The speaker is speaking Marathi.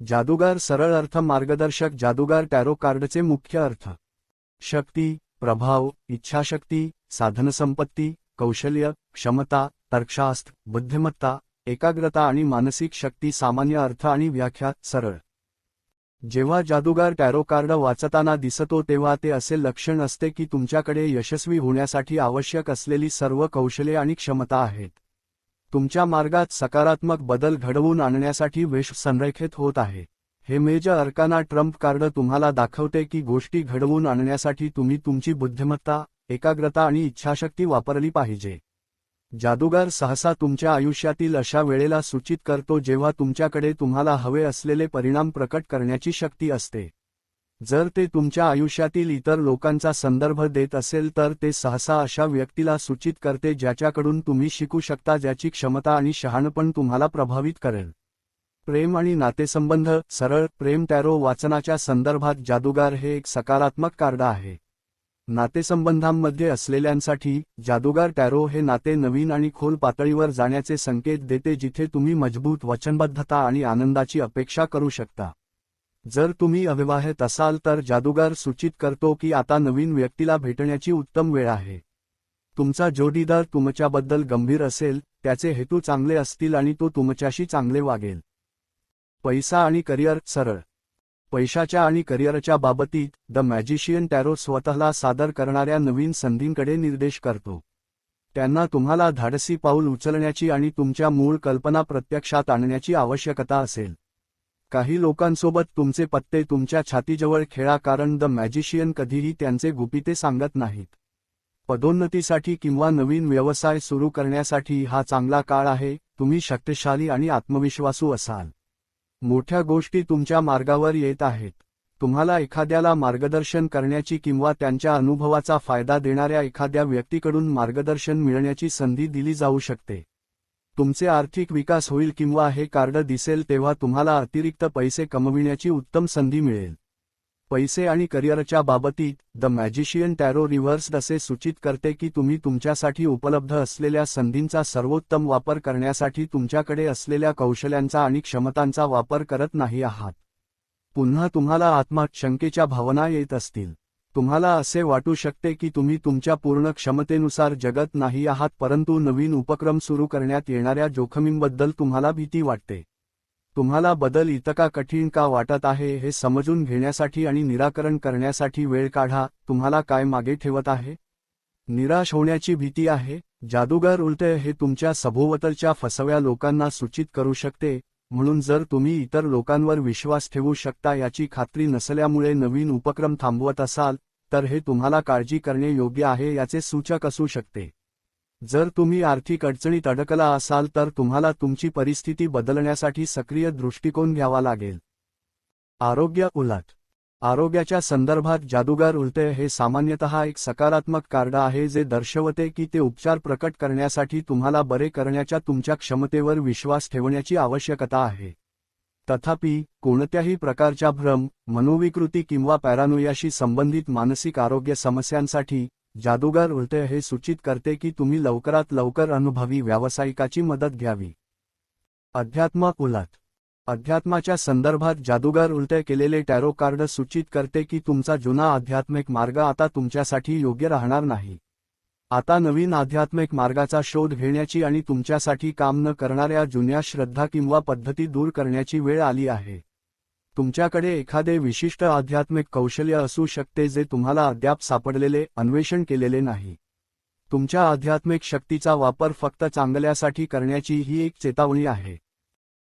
जादूगार सरळ अर्थ मार्गदर्शक जादूगार टॅरो कार्डचे मुख्य अर्थ. शक्ती प्रभाव इच्छाशक्ती साधनसंपत्ती कौशल्य क्षमता तर्कशास्त्र बुद्धिमत्ता एकाग्रता आणि मानसिक शक्ती सामान्य अर्थ आणि व्याख्या सरळ. जेव्हा जादूगार टॅरो कार्ड वाचताना दिसतो तेव्हा ते असे लक्षण असते की तुमच्याकडे यशस्वी होण्यासाठी आवश्यक असलेली सर्व कौशल्ये आणि क्षमता आहेत. तुमच्या मार्गात सकारात्मक बदल घडवून आणण्यासाठी वेश संरेखित होत आहे. हे मेजर अर्काना ट्रम्प कार्ड तुम्हाला दाखवते की गोष्टी घडवून आणण्यासाठी तुम्ही तुमची बुद्धिमत्ता एकाग्रता आणि इच्छाशक्ती वापरली पाहिजे. जादूगार सहसा तुमच्या आयुष्यातील अशा वेळेला सूचित करतो जेव्हा तुमच्याकडे तुम्हाला हवे असलेले परिणाम प्रकट करण्याची शक्ती असते. जर ते तुमच्या आयुष्यातील इतर लोकांचा संदर्भ देत असेल तर ते सहसा अशा व्यक्तीला सूचित करते ज्याच्याकडून तुम्ही शिकू शकता ज्याची क्षमता आणि शहाणपण तुम्हाला प्रभावित करेल. प्रेम आणि नातेसंबंध सरळ प्रेम टॅरो वाचनाच्या संदर्भात जादूगार हे एक सकारात्मक कार्ड आहे. नातेसंबंधांमध्ये असलेल्यांसाठी जादूगार टॅरो हे नाते नवीन आणि खोल पातळीवर जाण्याचे संकेत देते जिथे तुम्ही मजबूत वचनबद्धता आणि आनंदाची अपेक्षा करू शकता. जर तुम्ही अविवाहित असाल तर जादूगार सूचित करतो की आता नवीन व्यक्तीला भेटण्याची उत्तम वेळ आहे. तुमचा जोडीदार तुमच्याबद्दल गंभीर असेल त्याचे हेतू चांगले असतील आणि तो तुमच्याशी चांगले वागेल. पैसा आणि करिअर सरळ. पैशाच्या आणि करिअरच्या बाबतीत द मॅजिशियन टॅरो स्वतःला सादर करणाऱ्या नवीन संधींकडे निर्देश करतो. त्यांना तुम्हाला धाडसी पाऊल उचलण्याची आणि तुमच्या मूळ कल्पना प्रत्यक्षात आणण्याची आवश्यकता असेल. काही लोकांसोबत तुमचे पत्ते तुमच्या छातीजवळ खेळा कारण द मॅजिशियन कधीही त्यांचे गुपिते सांगत नाहीत. पदोन्नतीसाठी किंवा नवीन व्यवसाय सुरू करण्यासाठी हा चांगला काळ आहे तुम्ही शक्तिशाली आणि आत्मविश्वासू असाल. मोठ्या गोष्टी तुमच्या मार्गावर येत आहेत. तुम्हाला एखाद्याला मार्गदर्शन करण्याची किंवा त्यांच्या अनुभवाचा फायदा देणाऱ्या एखाद्या व्यक्तीकडून मार्गदर्शन मिळण्याची संधी दिली जाऊ शकते. तुमचे आर्थिक विकास होईल किंवा हे कार्ड दिसेल तेव्हा तुम्हाला अतिरिक्त पैसे कमविण्याची उत्तम संधी मिळेल. पैसे आणि करिअरच्या बाबतीत द मॅजिशियन टॅरो रिव्हर्स्ड असे सूचित करते की तुम्ही तुमच्यासाठी उपलब्ध असलेल्या संधींचा सर्वोत्तम वापर करण्यासाठी तुमच्याकडे असलेल्या कौशल्यांचा आणि क्षमतांचा वापर करत नाही आहात. पुन्हा तुम्हाला आत्मशंकेच्या भावना येत असतील. तुम्हाला असे वाटू शकते की तुम्ही तुमच्या पूर्ण क्षमतेनुसार जगत नाही आहात परंतु नवीन उपक्रम सुरू करण्यात येणाऱ्या जोखमींबद्दल तुम्हाला भीती वाटते. तुम्हाला बदल इतका कठीण का वाटत आहे हे समजून घेण्यासाठी आणि निराकरण करण्यासाठी वेळ काढा तुम्हाला काय मागे ठेवत आहे? निराश होण्याची भीती आहे जादूगार उलटे हे तुमच्या सभोवतलच्या फसव्या लोकांना सूचित करू शकते म्हणून जर तुम्ही इतर लोकांवर विश्वास ठेवू शकता याची खात्री नसल्यामुळे नवीन उपक्रम थांबवत असाल तर हे तुम्हाला काळजी करणे योग्य आहे याचे सूचक असू शकते. जर तुम्ही आर्थिक अडचणीत अडकला असाल तर तुम्हाला तुमची परिस्थिती बदलण्यासाठी सक्रिय दृष्टिकोन घ्यावा लागेल. आरोग्य उलट. आरोग्याच्या संदर्भात जादूगार उलटे हे सामान्यतः एक सकारात्मक कार्ड आहे जे दर्शवते की ते उपचार प्रकट करण्यासाठी तुम्हाला बरे करण्याच्या तुमच्या क्षमतेवर विश्वास ठेवण्याची आवश्यकता आहे. तथापि कोणत्याही प्रकारच्या भ्रम मनोविकृती किंवा पॅरानोयाशी संबंधित मानसिक आरोग्य समस्यांसाठी जादूगार उलटे हे सूचित करते की तुम्ही लवकरात लवकर अनुभवी व्यावसायिकाची मदत घ्यावी. अध्यात्म उलट अध्यात्माच्या संदर्भात जादूगार उलटे केलेले टॅरो कार्ड सूचित करते की तुमचा जुना आध्यात्मिक मार्ग आता तुमच्यासाठी योग्य राहणार नाही. आता नवीन आध्यात्मिक मार्गाचा शोध घेण्याची आणि तुमच्यासाठी काम न करणाऱ्या जुन्या श्रद्धा किंवा पद्धती दूर करण्याची वेळ आली आहे. तुमच्याकडे एखादे विशिष्ट आध्यात्मिक कौशल्य असू शकते जे तुम्हाला अद्याप सापडलेले अन्वेषण केलेले नाही. तुमच्या आध्यात्मिक शक्तीचा वापर फक्त चांगल्यासाठी करण्याची ही एक चेतावणी आहे.